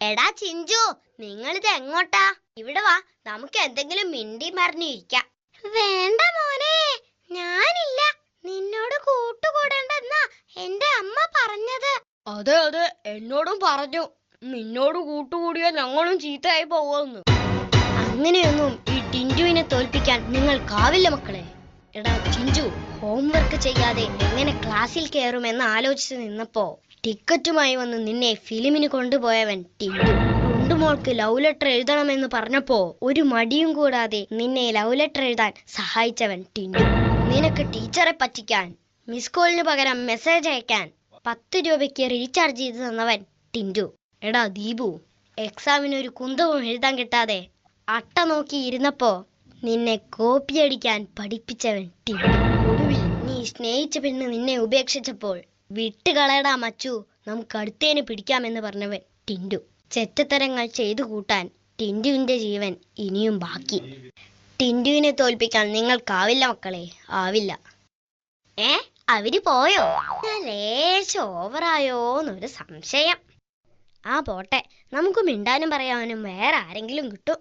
എടാ ചിഞ്ചു നിങ്ങൾ ഇത് എങ്ങോട്ടാ? ഇവിടെ വാ നമുക്ക് എന്തെങ്കിലും മിണ്ടി മറിഞ്ഞിരിക്കാം. വേണ്ട മോനെ ഞാനില്ല. നിന്നോട് കൂട്ടുകൂടണ്ടെന്നാ എന്റെ അമ്മ പറഞ്ഞത്. അതെ അതെ എന്നോടും പറഞ്ഞു. നിന്നോട് കൂട്ടുകൂടിയാൽ ഞങ്ങളും ചീത്തയായി പോകുമെന്ന് അങ്ങനെയൊന്നും ഈ ടിൻഡുവിനെ തോൽപ്പിക്കാൻ നിങ്ങൾ കാവില്ല മക്കളെ. എടാ ചിഞ്ചു ഹോംവർക്ക് ചെയ്യാതെ എങ്ങനെ ക്ലാസ്സിൽ കയറുമെന്ന് ആലോചിച്ച് നിന്നപ്പോ ടിക്കറ്റുമായി വന്ന് നിന്നെ ഫിലിമിന് കൊണ്ടുപോയവൻ ടിന്റു ടുണ്ടുമോൾക്ക് ലവ് ലെറ്റർ എഴുതണമെന്ന് പറഞ്ഞപ്പോ ഒരു മടിയും കൂടാതെ നിന്നെ ലവ് ലെറ്റർ എഴുതാൻ സഹായിച്ചവൻ ടിന്റു നിനക്ക് ടീച്ചറെ പറ്റിക്കാൻ മിസ് കോളിന് പകരം മെസ്സേജ് അയക്കാൻ പത്ത് രൂപയ്ക്ക് റീചാർജ് ചെയ്ത് തന്നവൻ ടിന്റു എടാ ദീപു എക്സാമിന് ഒരു കുന്തവും എഴുതാൻ കിട്ടാതെ അട്ട നോക്കി ഇരുന്നപ്പോ നിന്നെ കോപ്പിയടിക്കാൻ പഠിപ്പിച്ചവൻ ടിന്റു ഒടുവിൽ നീ സ്നേഹിച്ച പെണ്ണ് നിന്നെ ഉപേക്ഷിച്ചപ്പോൾ വിട്ടുകളയടാ മച്ചു. നമുക്ക് അടുത്തേന് പിടിക്കാമെന്ന് പറഞ്ഞവൻ ടിൻഡു. ചെറ്റത്തരങ്ങൾ ചെയ്തു കൂട്ടാൻ ടിൻഡുവിന്റെ ജീവൻ ഇനിയും ബാക്കി. ടിൻഡുവിനെ തോൽപ്പിക്കാൻ നിങ്ങൾക്കാവില്ല മക്കളെ. ആവില്ല. ഏ? അവർ പോയോ? ലേശം ഓവറായോന്നൊരു സംശയം. ആ പോട്ടെ. നമുക്ക് മിണ്ടാനും പറയാനും വേറെ ആരെങ്കിലും കിട്ടും.